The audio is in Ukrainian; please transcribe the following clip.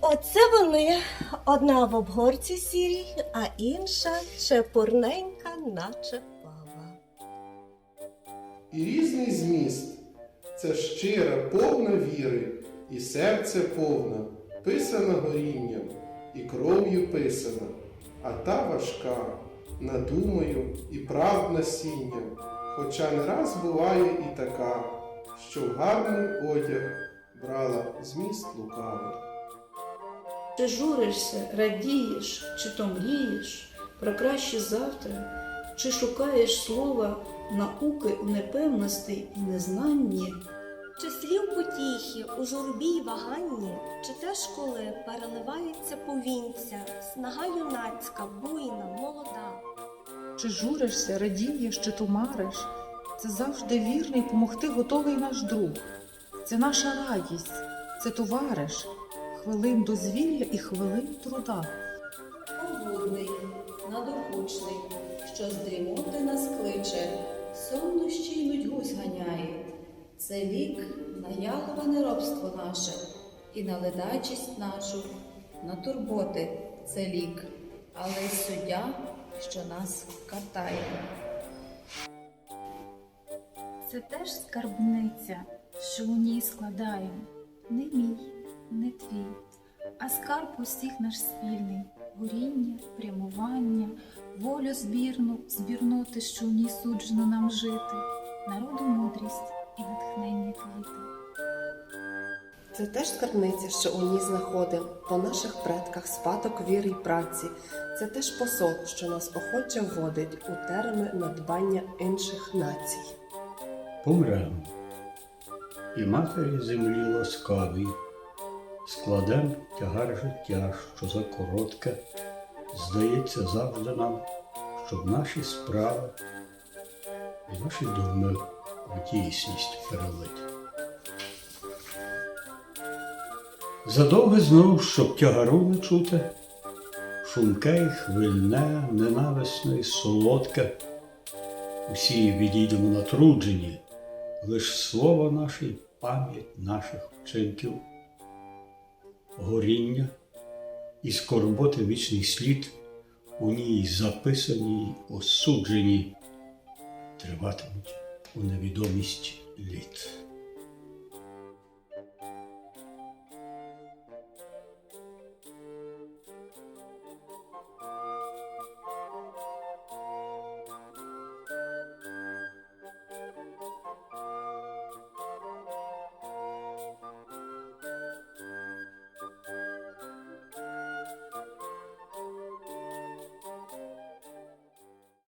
Оце вони. Одна в обгорці сірій, а інша чепурненька, наче пава. І різний зміст це щира, повна віри, і серце повне, писана горінням, і кров'ю писана, а та важка, надумою і прав насінням, хоча не раз буває і така, що в гарний одяг брала зміст лукавий. Чи журишся, радієш, чи то мрієш про краще завтра, чи шукаєш слова науки у непевності і незнанні? Чи слів потіхи у журбі й ваганні, чи теж коли переливається повінця, снага юнацька, буйна, молода. Чи журишся, радієш, чи тумариш, це завжди вірний помогти готовий наш друг. Це наша радість, це товариш, хвилин дозвілля і хвилин труда. Побудний, надокучний, що з дрімоти нас кличе, соннощі й нудьгу зганяє. Це лік на яловане робство наше і на ледачість нашу, на турботи це лік, але й суддя, що нас катає. Це теж скарбниця, що у ній складаємо. Не мій, не твій, а скарб усіх наш спільний, горіння, прямування, волю збірну, збірноти, що у ній суджено нам жити, народу мудрість і натхнення квіти. Це теж скарбниця, що у ній знаходим, по наших предках спадок віри й праці. Це теж посол, що нас охоче вводить у терми надбання інших націй. помремо. І матері землі ласкавій, складем тягар життя, що за коротке, здається завжди нам, щоб наші справи і наші думи в дійсність перелити. Задовго знов, щоб тягару не чути, шумке й хвильне, ненависне й солодке, усі відійдемо натруджені, лиш слово наше пам'ять наших вчинків, горіння і скорботи вічний слід у ній записані й осуджені, триватимуть у невідомість літ.